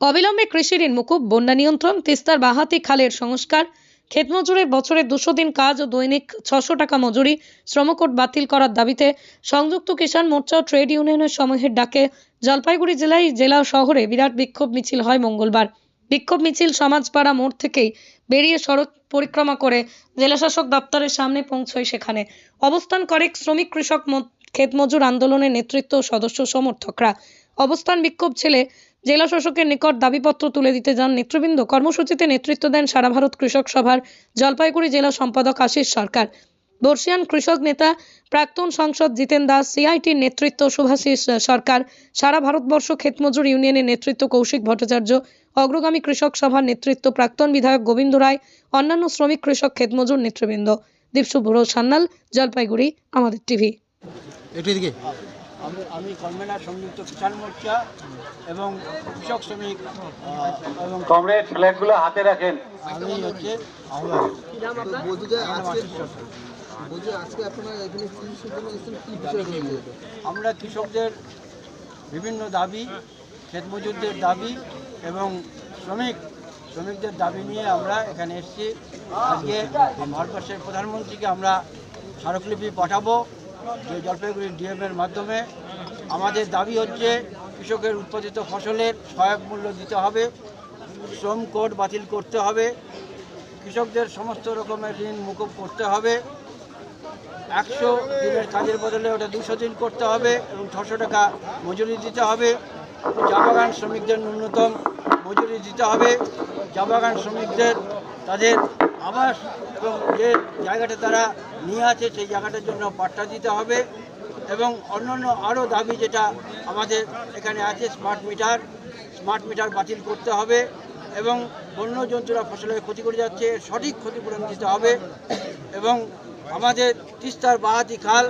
অবিলম্বে কৃষি ঋণ মুকুব, বন্যা নিয়ন্ত্রণ, তিস্তার বাহাতি খালের সংস্কার ক্ষেত মজুরের বছরে দুশো দিন কাজ ও দৈনিক ছশো টাকা মজুরি, শ্রমকোট বাতিল করার দাবিতে সংযুক্ত কিষাণ মোর্চা ট্রেড ইউনিয়নের সমূহের ডাকে জলপাইগুড়ি জেলায় জেলা শহরে বিরাট বিক্ষোভ মিছিল হয় মঙ্গলবার। বিক্ষোভ মিছিল সমাজপাড়া মোড় থেকেই বেরিয়ে সড়ক পরিক্রমা করে জেলাশাসক দপ্তরের সামনে পৌঁছয় সেখানে। অবস্থান করে শ্রমিক, কৃষক, ম- ক্ষেত মজুর আন্দোলনের নেতৃত্ব সদস্য সমর্থকরা। অবস্থান বিক্ষোভ ছেলে জেলা শাসকের নিকট দাবিপত্র তুলে দিতে যান নেতৃবৃন্দ। কর্মসূচিতে নেতৃত্ব দেন সারা ভারত কৃষক সভার জলপাইগুড়ি জেলা সম্পাদক আশিস সরকার। বর্ষিয়ান কৃষক নেতা প্রাক্তন সাংসদ জিতেন দাস, সিআইটির নেতৃত্ব শুভাশিস সরকার, সারা ভারতবর্ষ ক্ষেতমজুর ইউনিয়নের নেতৃত্ব কৌশিক ভট্টাচার্য, অগ্রগামী কৃষক সভার নেতৃত্ব প্রাক্তন বিধায়ক গোবিন্দ রায়, অন্যান্য শ্রমিক কৃষক ক্ষেতমজুর নেতৃবৃন্দ। দীপশু বুড়ো সান্যাল জলপাইগুড়ি, আমাদের টিভি। আমি আমি কনভেনার সংযুক্ত কিষাণ মোর্চা এবং কৃষক শ্রমিক এবং কমরেড ফ্ল্যাগগুলো হাতে রাখেন। আমি হচ্ছে আমার কৃষকদের বিভিন্ন দাবি ক্ষেত মজুরদের দাবি এবং শ্রমিক শ্রমিকদের দাবি নিয়ে আমরা এখানে এসেছি। আজকে ভারতবর্ষের প্রধানমন্ত্রীকে আমরা স্মারকলিপি পাঠাবো। যে জলপাইগুড়ি ডিএমের মাধ্যমে আমাদের দাবি হচ্ছে কৃষকের উৎপাদিত ফসলের সহায়ক মূল্য দিতে হবে, শ্রম কোড বাতিল করতে হবে, কৃষকদের সমস্ত রকমের ঋণ মুকুব করতে হবে, একশো দিনের কাজের বদলে ওটা দুশো দিন করতে হবে এবং ছশো টাকা মজুরি দিতে হবে, চা বাগান শ্রমিকদের ন্যূনতম মজুরি দিতে হবে, চা বাগান শ্রমিকদের তাদের আবাস এবং যে জায়গাটা তারা নিয়ে আছে, সেই জায়গাটার জন্য পাট্টা দিতে হবে এবং অন্যান্য আরও দাবি যেটা আমাদের এখানে আছে স্মার্ট মিটার স্মার্ট মিটার বাতিল করতে হবে এবং বন্য জন্তুরা ফসলের ক্ষতি করে যাচ্ছে সঠিক ক্ষতিপূরণ দিতে হবে এবং আমাদের তিস্তার বাহাতি খাল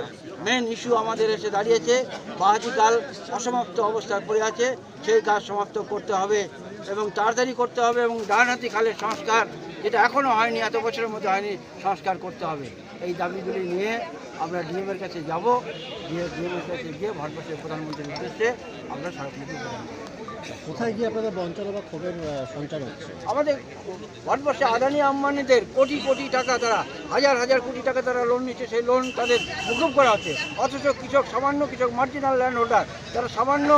মেন ইস্যু আমাদের এসে দাঁড়িয়েছে, বাহাতি খাল অসমাপ্ত অবস্থায় পড়ে আছে, সেই কাজ সমাপ্ত করতে হবে এবং তাড়াতাড়ি করতে হবে এবং ডানহাতি খালের সংস্কার যেটা এখনও হয়নি, এত বছরের মধ্যে হয়নি, সংস্কার করতে হবে। এই দাবিগুলি নিয়ে আমরা ডিএমের কাছে যাব। ডিএম ডিএমের কাছে গিয়ে ভারতবর্ষের প্রধানমন্ত্রীর উদ্দেশ্যে আমরা স্মারকলিপি কোথায় গিয়ে আপনাদের বঞ্চনা বা ক্ষোভের সঞ্চার হচ্ছে? আমাদের ভারতবর্ষে আদানি আম্বানিদের কোটি কোটি টাকা তারা, হাজার হাজার কোটি টাকা তারা লোন নিচ্ছে, সেই লোন তাদের মুকুব করা হচ্ছে। অথচ কৃষক, সামান্য কৃষক মার্জিনাল ল্যান্ড হোল্ডার তারা সামান্য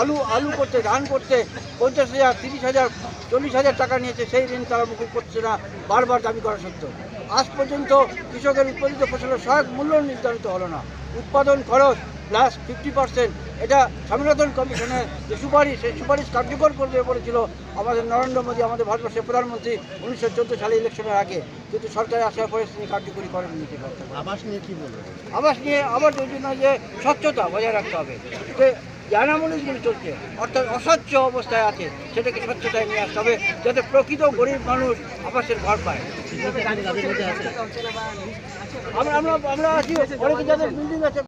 আলু আলু করতে ধান করতে পঞ্চাশ হাজার, তিরিশ হাজার, চল্লিশ হাজার টাকা নিয়েছে, সেই ঋণ তারা মুকুব করছে না, বারবার দাবি করা সত্ত্বেও। আজ পর্যন্ত কৃষকের উৎপাদিত ফসলের সহায়ক মূল্য নির্ধারিত হলো না। উৎপাদন খরচ প্লাস ফিফটি পার্সেন্ট এটা স্বামীনাথন কমিশনের যে সুপারিশ সেই সুপারিশ কার্যকর করবে বলেছিল আমাদের নরেন্দ্র মোদী আমাদের ভারতবর্ষের প্রধানমন্ত্রী উনিশশো চোদ্দ সালে ইলেকশনের আগে। কিন্তু সরকার আসার পরে তিনি কার্যকরী করেননি। আবাস নিয়ে কি বলবেন? আবাস নিয়ে আবার যোজনা যে স্বচ্ছতা বজায় রাখতে হবে। যে জানামূলকগুলি চলছে অর্থাৎ অস্বচ্ছ অবস্থায় আছে সেটাকে স্বচ্ছতায় নিয়ে আসতে হবে যাতে প্রকৃত গরিব মানুষ আবাসের ঘর পায়। আমরা আমরা আমরা আছি অনেকে যাদের বিল্ডিং আছে